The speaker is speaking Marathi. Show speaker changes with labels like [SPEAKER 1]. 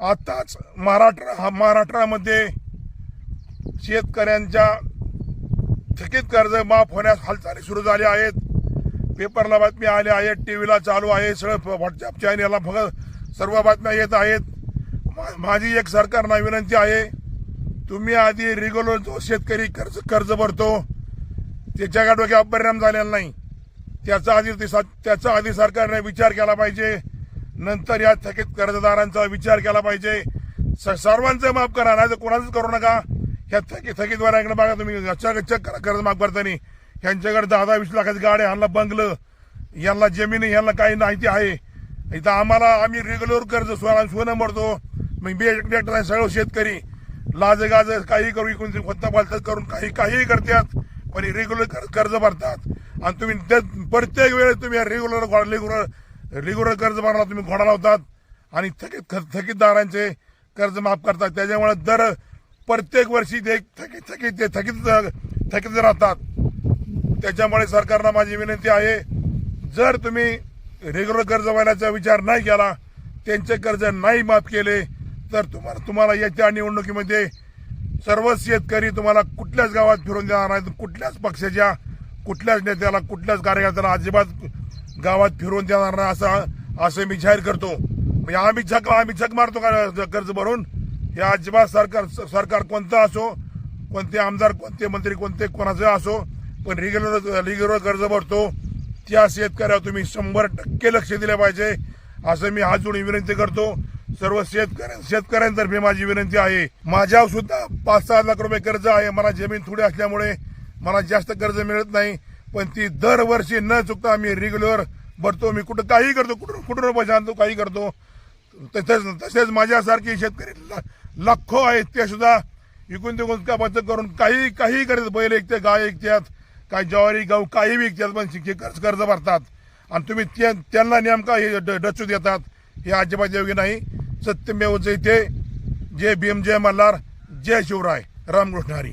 [SPEAKER 1] आताच महाराष्ट्र हा महाराष्ट्रामध्ये शेतकऱ्यांच्या थकीत कर्ज माफ होण्यास हालचाली सुरू झाल्या आहेत. पेपरला बातम्या आल्या आहेत टी व्हीला चालू आहे सगळं व्हॉट्सअप चॅनेलला फक्त सर्व बातम्या येत आहेत. मा- माझी एक सरकारना विनंती आहे तुम्ही आधी रेग्युलर जो शेतकरी कर्ज कर्ज भरतो त्याच्या डोक्यावर परिणाम झालेला नाही. त्याचा आधी ते सा- त्याचा आधी सरकारने विचार केला पाहिजे. नंतर या थकीत कर्जदारांचा विचार केला पाहिजे. स- सर्वांचं माफ करा नाही तर कोणाचंच करू नका. ह्या थकीत थकीतवारांकडे बघा तुम्ही चक चक करा कर्ज माफ करताना. ह्यांच्याकडे दहा दहा वीस लाखाची गाड्या ह्यांना बंगलं यांना जमीन ह्यांना काही माहिती आहे. इथं आम्हाला आम्ही रेग्युलर कर्ज सोनं सोनं मरतो मग बी ट्रॅक्टर सगळं शेतकरी. लाज गाज काही करू इकडून कोणता बोलतात करून काही काहीही करतात पण रेग्युलर कर्ज भरतात. आणि तुम्ही त्या- प्रत्येक वेळेस तुम्ही रेग्युलर रेग्युलर रेग्युलर कर्ज भरला तुम्ही घोडा लावतात आणि थकीत ख- थकीतदारांचे कर्ज माफ करतात. त्याच्यामुळे दर प्रत्येक वर्षी ते थकीत थकीत ते थकीत थकीत राहतात त्याच्यामुळे सरकारला माझी विनंती आहे जर तुम्ही रेग्युलर कर्ज भरण्याचा विचार नाही केला त्यांचे कर्ज नाही माफ केले तर तुम्हाला तुम्हाला येत्या निवडणुकीमध्ये सर्वच शेतकरी तुम्हाला कुठल्याच गावात फिरून देणार नाहीत. कुठल्याच पक्षाच्या कुठल्याच नेत्याला कुठल्याच कार्यकर्त्याला अजिबात गावात फिरून देणार नाही असं असं मी जाहीर करतो. म्हणजे आम्ही झक आम्ही झक मारतो का कर्ज भरून? हे अजिबात सरकार सरकार कोणतं असो कोणते आमदार कोणते मंत्री कोणते कोणाचे असो पण रेग्युलर रेग्युलर कर्ज भरतो. त्या शेतकऱ्यावर तुम्ही शंभर टक्के लक्ष दिले पाहिजे असं मी हात जोडून विनंती करतो. सर्व शेतकऱ्या शेतकऱ्यांतर्फे माझी विनंती आहे. माझ्यावर सुद्धा पाच सहा लाख रुपये कर्ज आहे. मला जमीन थोडी असल्यामुळे मला जास्त कर्ज मिळत नाही. पण ती दरवर्षी न चुकता आम्ही रेग्युलर भरतो. मी कुठं काही करतो कुठं कुठं पैसे आणतो काही करतो. तसेच तसेच माझ्यासारखे शेतकरी लाखो आहेत ते सुद्धा इकून तिकून का बचत करून काही काही करतात. बैल ऐकते गाय ऐकतात काही ज्वारी गहू काही विकतात पण शिक्षे कर्ज कर्ज भरतात. आणि तुम्ही ते त्यांना नेमका हे ड- डचू देतात. हे अजिबात योग्य नाही. सत्यमेव इथे जय भीम जय मल्हार जय शिवराय. रामकृष्ण हरी.